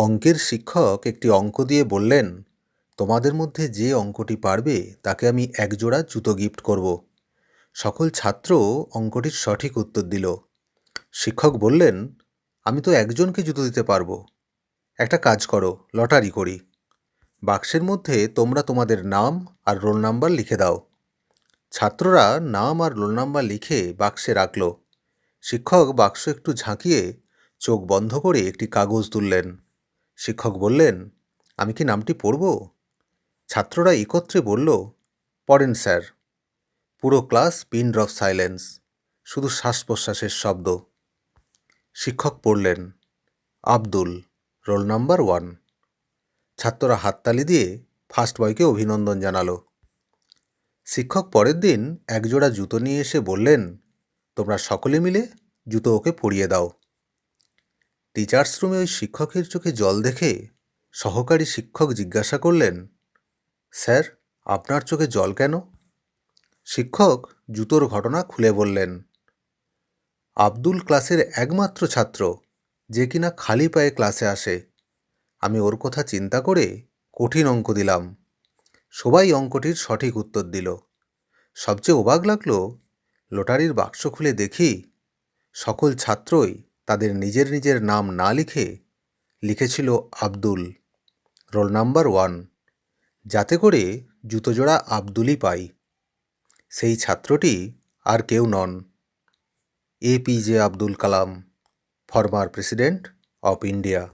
অঙ্কের শিক্ষক একটি অঙ্ক দিয়ে বললেন, তোমাদের মধ্যে যে অঙ্কটি পারবে, তাকে আমি একজোড়া জুতো গিফট করব। সকল ছাত্র অঙ্কটির সঠিক উত্তর দিল। শিক্ষক বললেন, আমি তো একজনকে জুতো দিতে পারব। একটা কাজ করো, লটারি করি। বাক্সের মধ্যে তোমরা তোমাদের নাম আর রোল নাম্বার লিখে দাও। ছাত্ররা নাম আর রোল নাম্বার লিখে বাক্সে রাখল। শিক্ষক বাক্স একটু ঝাঁকিয়ে চোখ বন্ধ করে একটি কাগজ তুললেন। শিক্ষক বললেন, আমি কি নামটি পড়ব? ছাত্ররা একত্রে বলল, পড়েন স্যার। পুরো ক্লাস পিন ড্রপ সাইলেন্স, শুধু শ্বাস প্রশ্বাসের শব্দ। শিক্ষক পড়লেন, আব্দুল, রোল নাম্বার ওয়ান। ছাত্ররা হাততালি দিয়ে ফার্স্ট বয়কে অভিনন্দন জানালো। শিক্ষক পরের দিন একজোড়া জুতো নিয়ে এসে বললেন, তোমরা সকলে মিলে জুতো ওকে পরিয়ে দাও। টিচার্স রুমে ওই শিক্ষকের চোখে জল দেখে সহকারী শিক্ষক জিজ্ঞাসা করলেন, স্যার, আপনার চোখে জল কেন? শিক্ষক জুতোর ঘটনা খুলে বললেন, আব্দুল ক্লাসের একমাত্র ছাত্র যে কিনা খালি পায়ে ক্লাসে আসে। আমি ওর কথা চিন্তা করে কঠিন অঙ্ক দিলাম। সবাই অঙ্কটির সঠিক উত্তর দিল। সবচেয়ে অবাক লাগল, লটারির বাক্স খুলে দেখি সকল ছাত্রই তাদের নিজের নিজের নাম না লিখে লিখেছিল আব্দুল। Roll number one. যাতে করে জুতোজোড়া আব্দুলই পাই। সেই ছাত্রটি আর কেউ নন। APJ Abdul Kalam, former president of India.